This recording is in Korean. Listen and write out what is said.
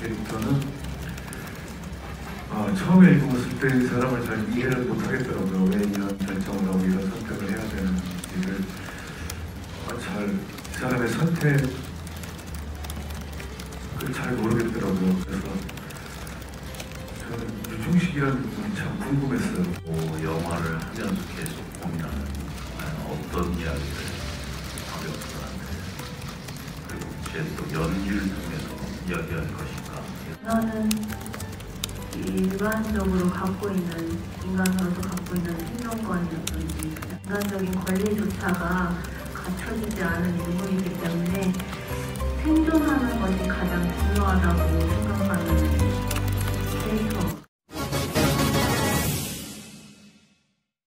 캐릭터는 어, 처음에 읽었을 때 사람을 잘 이해를 못하겠더라고요. 왜 이런 결정을 하고 이런 선택을 해야 되는지를 어, 잘 사람의 선택을 잘 모르겠더라고요. 그래서 저는 유충식이라는 분이 참 궁금했어요. 뭐, 영화를 하면서 계속 고민하는 어떤 이야기를 하려고 하는데 그리고 제 또 연기를 통해서 이야기할 것인가? 나는 일반적으로 갖고 있는 인간으로서 갖고 있는 생존권이라든지 인간적인 권리조차가 갖춰지지 않은 인물이기 때문에 생존하는 것이 가장 중요하다고